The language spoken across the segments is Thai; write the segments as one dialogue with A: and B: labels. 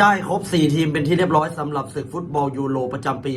A: ได้ครบ 4 ทีมเป็นที่เรียบร้อยสำหรับศึกฟุตบอลยูโรประจำปี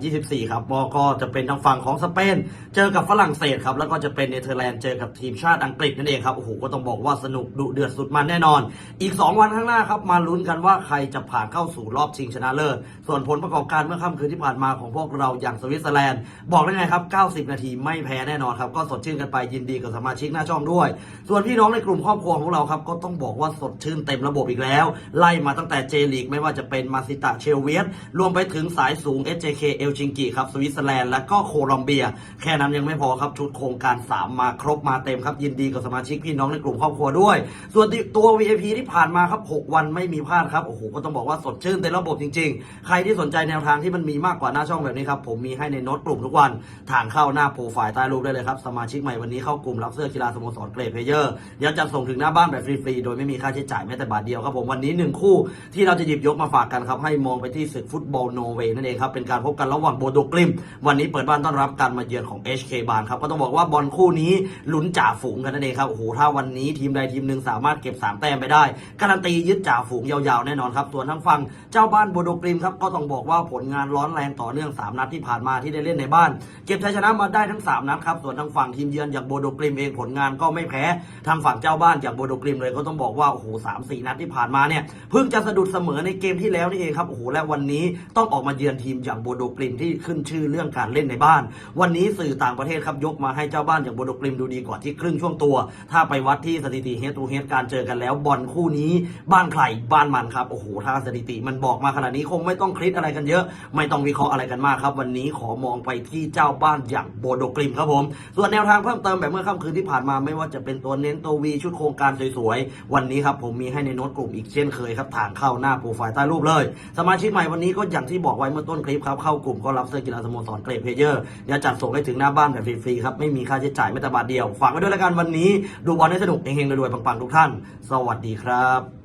A: 2024 ครับก็จะเป็นทางฝั่งของสเปน เจอกับฝรั่งเศสครับ แล้วก็จะเป็นเนเธอร์แลนด์เจอกับทีมชาติอังกฤษนั่นเองครับ โอ้โห ก็ต้องบอกว่าสนุกดุเดือดสุดมันแน่นอน อีก 2 วันข้างหน้าครับ มาลุ้นกันว่าใครจะผ่านเข้าสู่รอบชิงชนะเลิศ ส่วนผลประกอบการเมื่อค่ำคืนที่ผ่านมาของพวกเราอย่างสวิตเซอร์แลนด์ บอกได้ไงครับ 90 นาทีไม่แพ้แน่นอนครับ ก็สดชื่นกันไปยินดีกับสมาชิกหน้าช่องด้วย ส่วนพี่น้องในกลุ่มครอบครัวของเราครับ ก็ต้องบอกว่าสดชื่นเต็มระบบอีกแล้ว ไล่มาตั้งแต่เจลีกไม่ว่าจะเป็นมาซิตาเชลเวียสรวมไปถึงสายสูง SJK เอลชิงกิครับสวิตเซอร์แลนด์และก็โคลอมเบีย แค่นั้นยังไม่พอครับชุดโครงการ 3 มาครบมาเต็มครับ ยินดีกับสมาชิกพี่น้องในกลุ่มครอบครัวด้วย ส่วนตัว VIP ที่ผ่านมาครับ 6 วันไม่มีพลาดครับโอ้โหก็ต้องบอกว่าสดชื่นเต็มระบบจริง ๆ ใครที่สนใจแนวทางที่มันมีมากกว่าหน้าช่องแบบนี้ครับผมมีให้ในโน้ตกลุ่มทุกวันทางเข้าหน้าโปรไฟล์ใต้รูปได้เลยครับสมาชิกใหม่วันนี้เข้ากลุ่มรับเสื้อกีฬาสโมสรเกรดเพเยอร์เดี๋ยวจะส่งถึงหน้าบ้านแบบฟรีๆโดยไม่มีค่าใช้จ่ายแม้แต่บาทเดียวครับผมวันนี้หนึ่งคู่ที่เราจะหยิบยกมาฝากกันครับ ให้มองไปที่ศึกฟุตบอลโนเวย์นั่นเองครับ เป็นการพบกันระหว่างโบโดกลิม วันนี้เปิดบ้านต้อนรับการมาเยือนของ HK บานครับ ก็ต้องบอกว่าบอลคู่นี้ลุ้นจ่าฝูงกันนั่นเองครับ โอ้โห ถ้าวันนี้ทีมใดทีมหนึ่งสามารถเก็บ 3 แต้มไปได้ การันตียึดจ่าฝูงยาวๆ แน่นอนครับ ส่วนทั้งฝั่งเจ้าบ้านโบโดกลิมครับ ก็ต้องบอกว่าผลงานร้อนแรงต่อเนื่อง 3 นัดที่ผ่านมาที่ได้เล่นในบ้าน เก็บชัยชนะมาได้ทั้ง 3 นัดครับ ส่วนทางฝั่งทีมเยือนอย่างโบโดกลิมเองผลงานก็ไม่แพ้ ทางฝั่งเจ้าบ้านอย่างโบโดกลิมเลยก็ต้องบอกว่าโอ้โหสามสี่นัดที่ผ่านมาเนี่ยเพิ่งจะสะดุดเสมมอในเกมที่แล้วนี่เองครับโอ้โหและวันนี้ต้องออกมาเยือนทีมอย่างโบโดกลิมที่ขึ้นชื่อเรื่องการเล่นในบ้าน วันนี้สื่อต่างประเทศครับยกมาให้เจ้าบ้านอย่างโบโดกลิมดูดีกว่าที่ครึ่งช่วงตัว ถ้าไปวัดที่สถิติเฮดทูเฮดการเจอกันแล้วบอลคู่นี้บ้านใครบ้านมันครับโอ้โหถ้าสถิติมันบอกมาขนาดนี้คงไม่ต้องคลิดอะไรกันเยอะ ไม่ต้องวิเคราะห์อะไรกันมากครับ วันนี้ขอมองไปที่เจ้าบ้านอย่างโบโดกลิมครับผม ส่วนแนวทางเพิ่มเติมแบบเมื่อค่ำคืนที่ผ่านมาไม่ว่าจะเป็นตัวเน้นตัววีชุดโครงการสวยๆวันนี้ครับผมมีให้ในโน้ตกลุ่มอีกเช่นเคยครับทางเข้าหน้าโปรไฟล์ใต้รูปเลย สมาชิกใหม่วันนี้ก็อย่างที่บอกไว้เมื่อต้นคลิปครับ เข้ากลุ่มก็รับเสื้อกีฬาสโมสรเกรดเพเยอร์เดี๋ยวจัดส่งให้ถึงหน้าบ้านแบบฟรีๆครับไม่มีค่าใช้จ่ายแม้แต่บาทเดียว ฝากไว้ด้วยละกันวันนี้ ดูบอลให้สนุกเฮงๆรวยๆปังๆทุกท่าน สวัสดีครับ